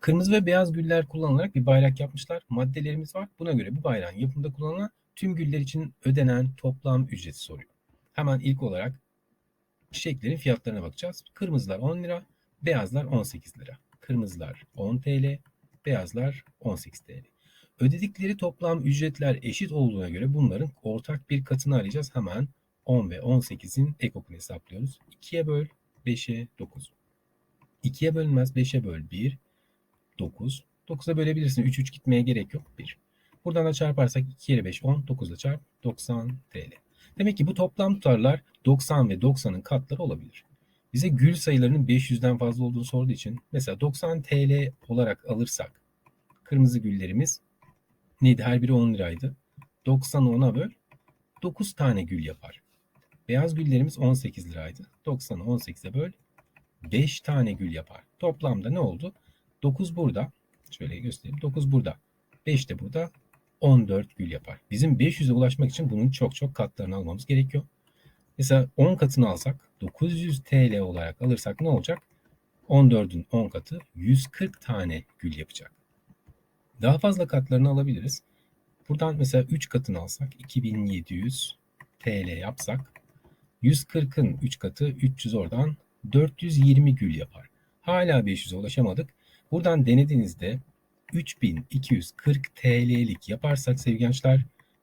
Kırmızı ve beyaz güller kullanılarak bir bayrak yapmışlar. Maddelerimiz var. Buna göre bu bayrağın yapımında kullanılan tüm güller için ödenen toplam ücreti soruyor. Hemen ilk olarak çiçeklerin fiyatlarına bakacağız. Kırmızılar 10 lira, beyazlar 18 lira. Kırmızılar 10 TL, beyazlar 18 TL. Ödedikleri toplam ücretler eşit olduğuna göre bunların ortak bir katını arayacağız. Hemen 10 ve 18'in ekokunu hesaplıyoruz. 2'ye böl, 5'e 9. 2'ye bölünmez, 5'e böl 1, 9. 9'a bölebilirsin. 3 3 gitmeye gerek yok. 1. Buradan da çarparsak 2 kere 5 10, 9 ile çarp 90 TL. Demek ki bu toplam tutarlar 90 ve 90'ın katları olabilir. Bize gül sayılarının 500'den fazla olduğunu sorduğu için mesela 90 TL olarak alırsak kırmızı güllerimiz neydi? Her biri 10 liraydı. 90'ı 10'a böl 9 tane gül yapar. Beyaz güllerimiz 18 liraydı. 90'ı 18'e böl 5 tane gül yapar. Toplamda ne oldu? 9 burada. Şöyle göstereyim. 9 burada. 5 de burada. 14 gül yapar. Bizim 500'e ulaşmak için bunun çok çok katlarını almamız gerekiyor. Mesela 10 katını alsak 900 TL olarak alırsak ne olacak? 14'ün 10 katı 140 tane gül yapacak. Daha fazla katlarını alabiliriz. Buradan mesela 3 katını alsak 2700 TL yapsak 140'ın 3 katı 300 oradan 420 gül yapar. Hala 500'e ulaşamadık. Buradan denediğinizde 3240 TL'lik yaparsak sevgili gençler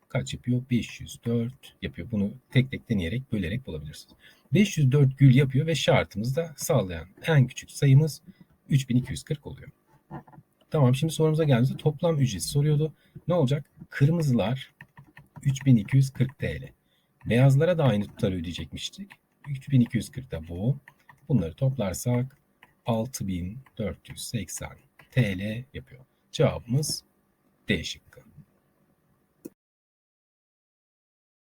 kaç yapıyor? 504 yapıyor. Bunu tek tek deneyerek bölerek bulabilirsiniz. 504 gül yapıyor ve şartımızda sağlayan en küçük sayımız 3240 oluyor. Tamam şimdi sorumuza geldiğimizde toplam ücreti soruyordu. Ne olacak? Kırmızılar 3240 TL. Beyazlara da aynı tutarı ödeyecekmiştik. 3240 da bu. Bunları toplarsak 6480 TL yapıyor. Cevabımız D şıkkı.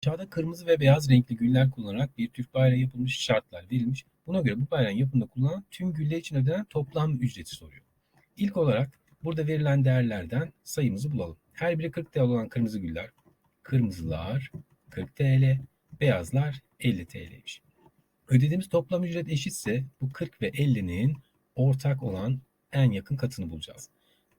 Aşağıda kırmızı ve beyaz renkli güller kullanarak bir Türk bayrağı yapılmış şartlar verilmiş. Buna göre bu bayrağın yapımında kullanılan tüm güller için ödenen toplam ücreti soruyor. İlk olarak burada verilen değerlerden sayımızı bulalım. Her biri 40 TL olan kırmızı güller, kırmızılar 40 TL, beyazlar 50 TL'ymiş. Ödediğimiz toplam ücret eşitse bu 40 ve 50'nin ortak olan en yakın katını bulacağız.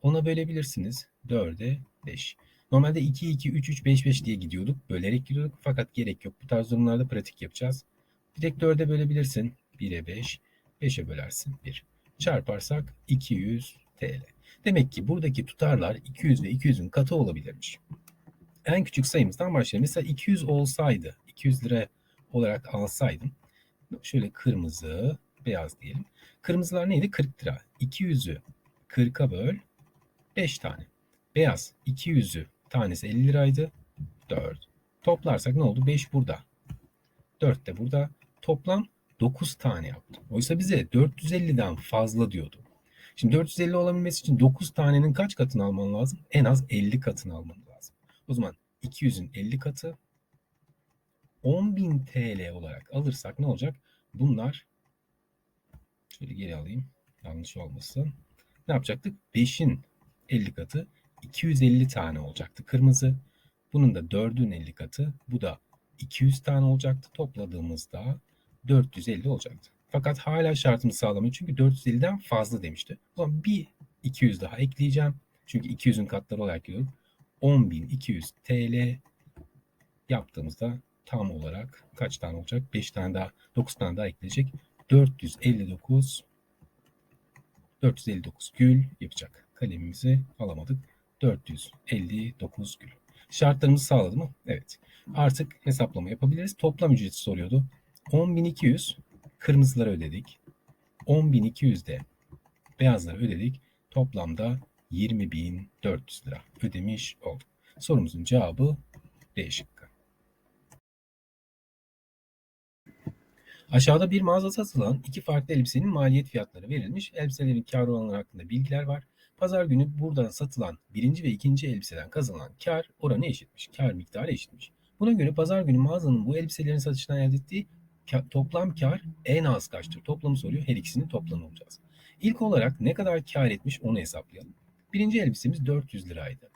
Ona bölebilirsiniz. 4'e 5. Normalde 2, 2, 3, 3, 5, 5 diye gidiyorduk. Bölerek gidiyorduk fakat gerek yok. Bu tarz durumlarda pratik yapacağız. Direkt 4'e bölebilirsin. 1'e 5, 5'e bölersin 1. Çarparsak 200 TL. Demek ki buradaki tutarlar 200 ve 200'ün katı olabilirmiş. En küçük sayımızdan başlayalım. Mesela 200 olsaydı, 200 lira olarak alsaydım. Şöyle kırmızı, beyaz diyelim. Kırmızılar neydi? 40 lira. 200'ü 40'a böl 5 tane. Beyaz 200'ü tanesi 50 liraydı. 4. Toplarsak ne oldu? 5 burada. 4 de burada. Toplam 9 tane yaptı. Oysa bize 450'den fazla diyordu. Şimdi 450 olabilmesi için 9 tanenin kaç katını alman lazım? En az 50 katını alman lazım. O zaman 200'ün 50 katı 10.000 TL olarak alırsak ne olacak? Bunlar şöyle geri alayım. Yanlış olmasın. Ne yapacaktık? 5'in 50 katı 250 tane olacaktı kırmızı. Bunun da 4'ün 50 katı. Bu da 200 tane olacaktı. Topladığımızda 450 olacaktı. Fakat hala şartımı sağlamıyor. Çünkü 450'den fazla demişti. O zaman bir 200 daha ekleyeceğim. Çünkü 200'ün katları olarak geliyorum. 10.200 TL yaptığımızda tam olarak kaç tane olacak? 5 tane daha, 9 tane daha ekleyecek. 459 459 gül yapacak. Kalemimizi alamadık. 459 gül. Şartlarımızı sağladı mı? Evet. Artık hesaplama yapabiliriz. Toplam ücreti soruyordu. 10.200 kırmızılara ödedik. 10.200 de beyazlara ödedik. Toplamda 20.400 lira ödemiş olduk. Sorumuzun cevabı D Aşağıda bir mağaza satılan iki farklı elbisenin maliyet fiyatları verilmiş. Elbiselerin kar oranları hakkında bilgiler var. Pazar günü buradan satılan birinci ve ikinci elbiseden kazanılan kar oranı eşitmiş. Kar miktarı eşitmiş. Buna göre pazar günü mağazanın bu elbiselerin satışından elde ettiği toplam kar en az kaçtır? Toplamı soruyor. Her ikisinin toplamı olacağız. İlk olarak ne kadar kar etmiş onu hesaplayalım. Birinci elbisemiz 400 liraydı.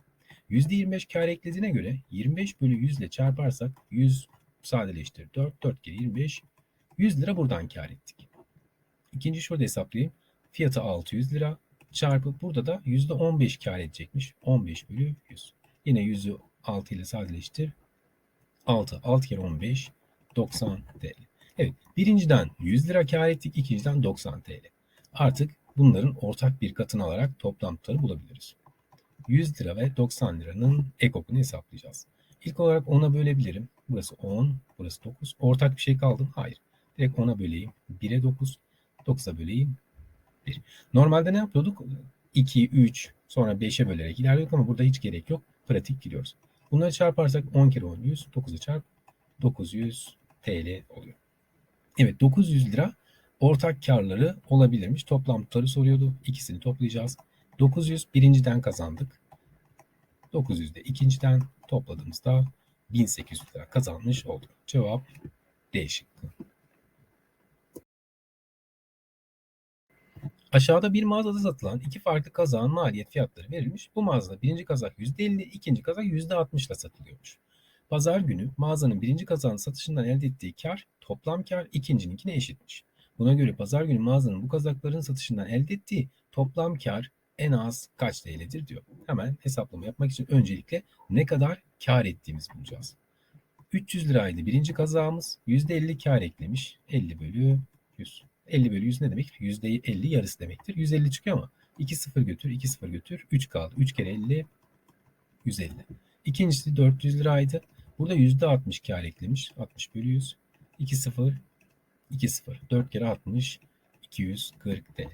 %25 kar eklediğine göre 25 bölü 100 ile çarparsak 100 sadeleştir. 4, 4 kere 25 100 lira buradan kar ettik. İkinci şurada hesaplayayım. Fiyatı 600 lira. Çarpı burada da %15 kar edecekmiş. 15 bölü 100. Yine 100'ü 6 ile sadeleştir. 6. 6 kere 15. 90 TL. Evet. Birinciden 100 lira kar ettik. ikinciden 90 TL. Artık bunların ortak bir katını alarak toplam tutarı bulabiliriz. 100 lira ve 90 liranın ekokunu hesaplayacağız. İlk olarak 10'a bölebilirim. Burası 10, burası 9. Ortak bir şey kaldı mı? Hayır. Direkt 10'a böleyim. 1'e 9, 9'a böleyim. 1. Normalde ne yapıyorduk? 2, 3, sonra 5'e bölerek ilerliyorduk ama burada hiç gerek yok. Pratik gidiyoruz. Bunları çarparsak 10 kere 10 100, 9'a çarp 900 TL oluyor. Evet 900 lira ortak karları olabilirmiş. Toplam tutarı soruyordu. İkisini toplayacağız. 900 birinciden kazandık. 900 de ikinciden topladığımızda 1800 lira kazanmış olduk. Cevap D. Aşağıda bir mağazada satılan iki farklı kazağın maliyet fiyatları verilmiş. Bu mağazada birinci kazak %50, ikinci kazak %60 ile satılıyormuş. Pazar günü mağazanın birinci kazağın satışından elde ettiği kar toplam kar ikincininkine eşitmiş. Buna göre pazar günü mağazanın bu kazakların satışından elde ettiği toplam kar en az kaç TL'dir diyor. Hemen hesaplama yapmak için öncelikle ne kadar kar ettiğimizi bulacağız. 300 liraydı birinci kazağımız. %50 kar eklemiş. 50 bölü 100. 50 bölü 100 ne demek? %50 yarısı demektir. 150 çıkıyor ama 2 sıfır götür, 2 sıfır götür. 3 kaldı. 3 kere 50, 150. İkincisi 400 liraydı. Burada %60 kar eklemiş. 60 bölü 100. 2 sıfır, 2 sıfır. 4 kere 60, 240 TL.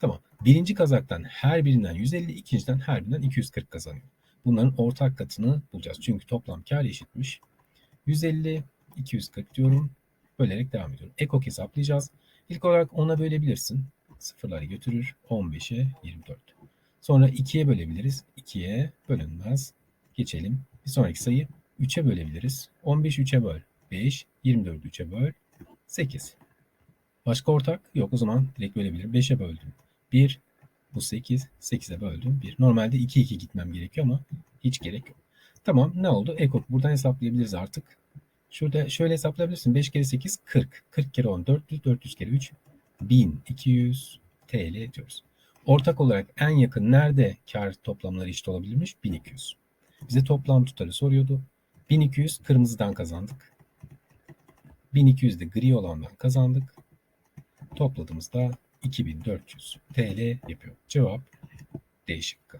Tamam. Birinci kazaktan her birinden 150, ikinciden her birinden 240 kazanıyor. Bunların ortak katını bulacağız. Çünkü toplam kar eşitmiş. 150, 240 diyorum. Bölerek devam ediyorum. Ekok hesaplayacağız. İlk olarak 10'a bölebilirsin. Sıfırları götürür. 15'e 24. Sonra 2'ye bölebiliriz. 2'ye bölünmez. Geçelim. Bir sonraki sayı 3'e bölebiliriz. 15 3'e böl. 5. 24 3'e böl. 8. Başka ortak? Yok o zaman direkt bölebilirim. 5'e böldüm. 1. Bu 8. 8'e böldüm. 1. Normalde 2 2 gitmem gerekiyor ama hiç gerek yok. Tamam ne oldu? Ekok buradan hesaplayabiliriz artık. Şurada şöyle hesaplayabilirsin. 5 kere 8 40. 40 kere 10 400. 400 kere 3 1200 TL diyoruz. Ortak olarak en yakın nerede kar toplamları eşit olabilirmiş? 1200. Bize toplam tutarı soruyordu. 1200 kırmızıdan kazandık. 1200 de gri olandan kazandık. Topladığımızda 2400 TL yapıyor. Cevap D şıkkı.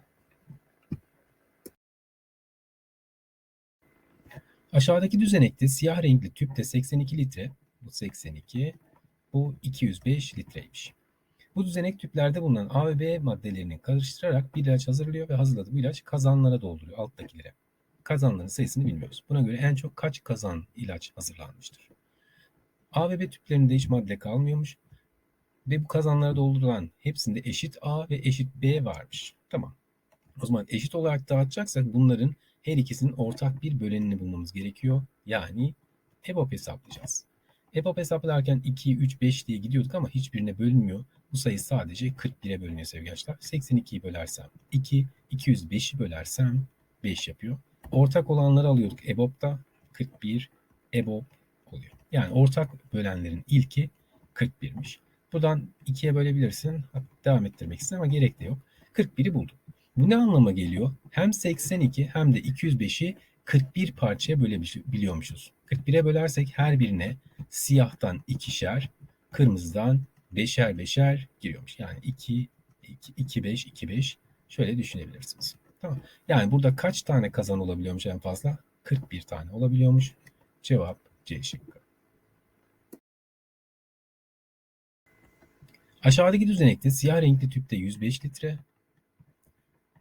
Aşağıdaki düzenekte siyah renkli tüpte 82 litre, bu 82, bu 205 litreymiş. Bu düzenek tüplerde bulunan A ve B maddelerini karıştırarak bir ilaç hazırlıyor ve hazırladığı bu ilaç kazanlara dolduruyor alttakilere. Kazanların sayısını bilmiyoruz. Buna göre en çok kaç kazan ilaç hazırlanmıştır? A ve B tüplerinde hiç madde kalmıyormuş. Ve bu kazanlara doldurulan hepsinde eşit A ve eşit B varmış. Tamam. O zaman eşit olarak dağıtacaksak bunların her ikisinin ortak bir bölenini bulmamız gerekiyor. Yani EBOB hesaplayacağız. EBOB hesaplarken 2, 3, 5 diye gidiyorduk ama hiçbirine bölünmüyor. Bu sayı sadece 41'e bölünüyor sevgili arkadaşlar. 82'yi bölersem 2, 205'i bölersem 5 yapıyor. Ortak olanları alıyorduk EBOB'da 41 EBOB oluyor. Yani ortak bölenlerin ilki 41'miş. Buradan 2'ye bölebilirsin. Devam ettirmek istedim ama gerek de yok. 41'i buldum. Bu ne anlama geliyor? Hem 82 hem de 205'i 41 parçaya bölebiliyormuşuz. 41'e bölersek her birine siyahtan ikişer, kırmızıdan beşer beşer giriyormuş. Yani 2, 2, 2, 5, 2, 5 şöyle düşünebilirsiniz. Tamam. Yani burada kaç tane kazan olabiliyormuş en fazla? 41 tane olabiliyormuş. Cevap C şıkkı. Aşağıdaki düzenekte siyah renkli tüpte 105 litre,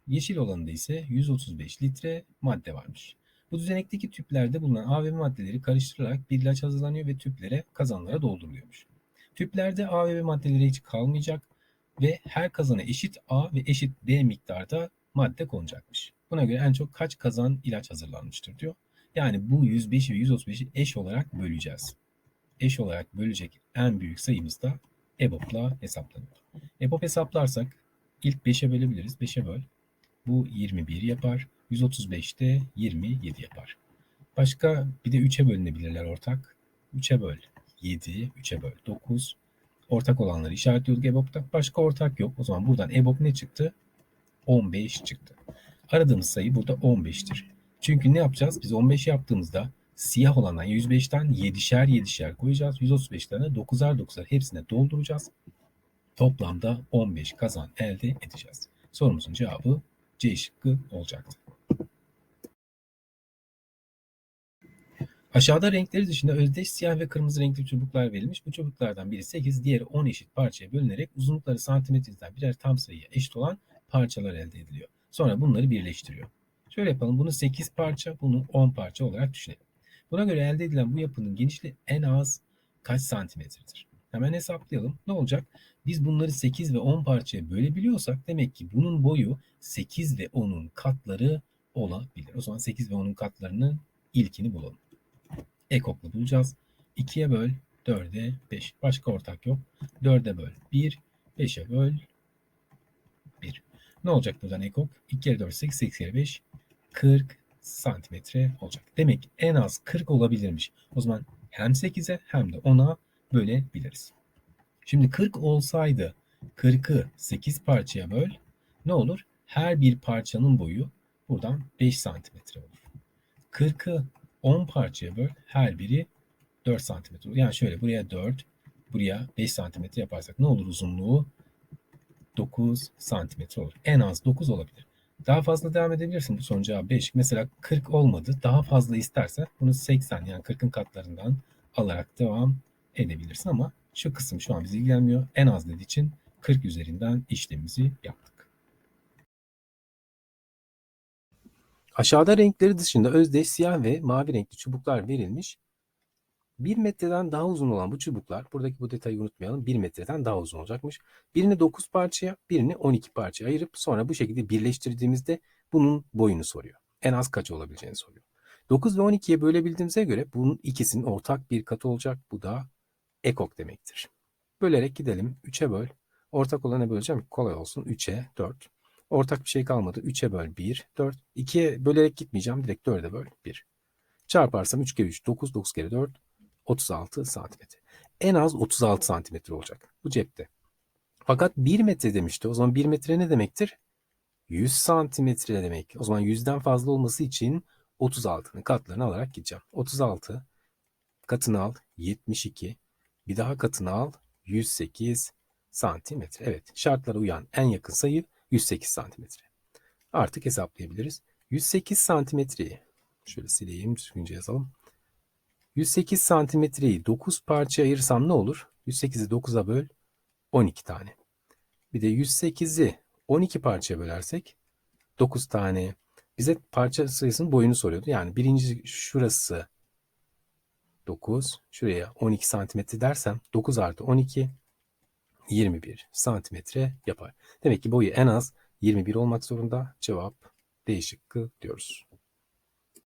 yeşil olanında ise 135 litre madde varmış. Bu düzenekteki tüplerde bulunan A ve B maddeleri karıştırılarak bir ilaç hazırlanıyor ve tüplere kazanlara dolduruluyormuş. Tüplerde A ve B maddeleri hiç kalmayacak ve her kazana eşit A ve eşit B miktarda madde konacakmış. Buna göre en çok kaç kazan ilaç hazırlanmıştır diyor. Yani bu 105 ve 135'i eş olarak böleceğiz. Eş olarak bölecek en büyük sayımız da EBOB'la hesaplanıyor. EBOB hesaplarsak ilk 5'e bölebiliriz. 5'e böl. Bu 21 yapar. 135'te 27 yapar. Başka bir de 3'e bölünebilirler ortak. 3'e böl 7, 3'e böl 9, Ortak olanları işaretliyorduk EBOB'da. Başka ortak yok. O zaman buradan EBOB ne çıktı? 15 çıktı. Aradığımız sayı burada 15'tir. Çünkü ne yapacağız? Biz 15 yaptığımızda siyah olandan 105'ten 7'şer 7'şer koyacağız. 135'ten de 9'ar 9'ar hepsine dolduracağız. Toplamda 15 kazan elde edeceğiz. Sorumuzun cevabı Şıkkı olacaktı. Aşağıda renkleri dışında özdeş siyah ve kırmızı renkli çubuklar verilmiş. Bu çubuklardan biri 8, diğeri 10 eşit parçaya bölünerek uzunlukları santimetreden birer tam sayıya eşit olan parçalar elde ediliyor. Sonra bunları birleştiriyor. Şöyle yapalım. Bunu 8 parça, bunu 10 parça olarak düşünelim. Buna göre elde edilen bu yapının genişliği en az kaç santimetredir? Hemen hesaplayalım. Ne olacak? Biz bunları 8 ve 10 parçaya bölebiliyorsak demek ki bunun boyu 8 ve 10'un katları olabilir. O zaman 8 ve 10'un katlarının ilkini bulalım. Ekokla bulacağız. 2'ye böl, 4'e 5. Başka ortak yok. 4'e böl 1, 5'e böl 1. Ne olacak buradan ekok? 2 kere 4, 8, 8 kere 5, 40 santimetre olacak. Demek en az 40 olabilirmiş. O zaman hem 8'e hem de 10'a bölebiliriz. Şimdi 40 olsaydı 40'ı 8 parçaya böl ne olur? Her bir parçanın boyu buradan 5 santimetre olur. 40'ı 10 parçaya böl her biri 4 santimetre olur. Yani şöyle buraya 4 buraya 5 santimetre yaparsak ne olur uzunluğu? 9 santimetre olur. En az 9 olabilir. Daha fazla devam edebilirsin. Bu sorunun cevabı 5. Mesela 40 olmadı. Daha fazla istersen bunu 80 yani 40'ın katlarından alarak devam edebilirsin ama şu kısım şu an bizi ilgilenmiyor. En az dediği için 40 üzerinden işlemimizi yaptık. Aşağıda renkleri dışında özdeş siyah ve mavi renkli çubuklar verilmiş. 1 metreden daha uzun olan bu çubuklar, buradaki bu detayı unutmayalım, 1 metreden daha uzun olacakmış. Birini 9 parçaya, birini 12 parçaya ayırıp sonra bu şekilde birleştirdiğimizde bunun boyunu soruyor. En az kaç olabileceğini soruyor. 9 ve 12'ye bölebildiğimize göre bunun ikisinin ortak bir katı olacak. Bu da ekok demektir. Bölerek gidelim. 3'e böl. Ortak olana böleceğim. Kolay olsun. 3'e 4. Ortak bir şey kalmadı. 3'e böl 1, 4. 2'ye bölerek gitmeyeceğim. Direkt 4'e böl 1. Çarparsam 3 kere 3, 9, 9 kere 4, 36 santimetre. En az 36 santimetre olacak. Bu cepte. Fakat 1 metre demişti. O zaman 1 metre ne demektir? 100 santimetre demek. O zaman 100'den fazla olması için 36'nın katlarını alarak gideceğim. 36 katını al 72. Bir daha katını al 108 santimetre. Evet şartlara uyan en yakın sayı 108 santimetre. Artık hesaplayabiliriz. 108 santimetreyi şöyle sileyim düzgünce yazalım. 108 santimetreyi 9 parçaya ayırsam ne olur? 108'i 9'a böl 12 tane. Bir de 108'i 12 parçaya bölersek 9 tane. Bize parça sayısının boyunu soruyordu. Yani birinci şurası 9. Şuraya 12 santimetre dersem 9 artı 12 21 santimetre yapar. Demek ki boyu en az 21 olmak zorunda. Cevap D şıkkı diyoruz.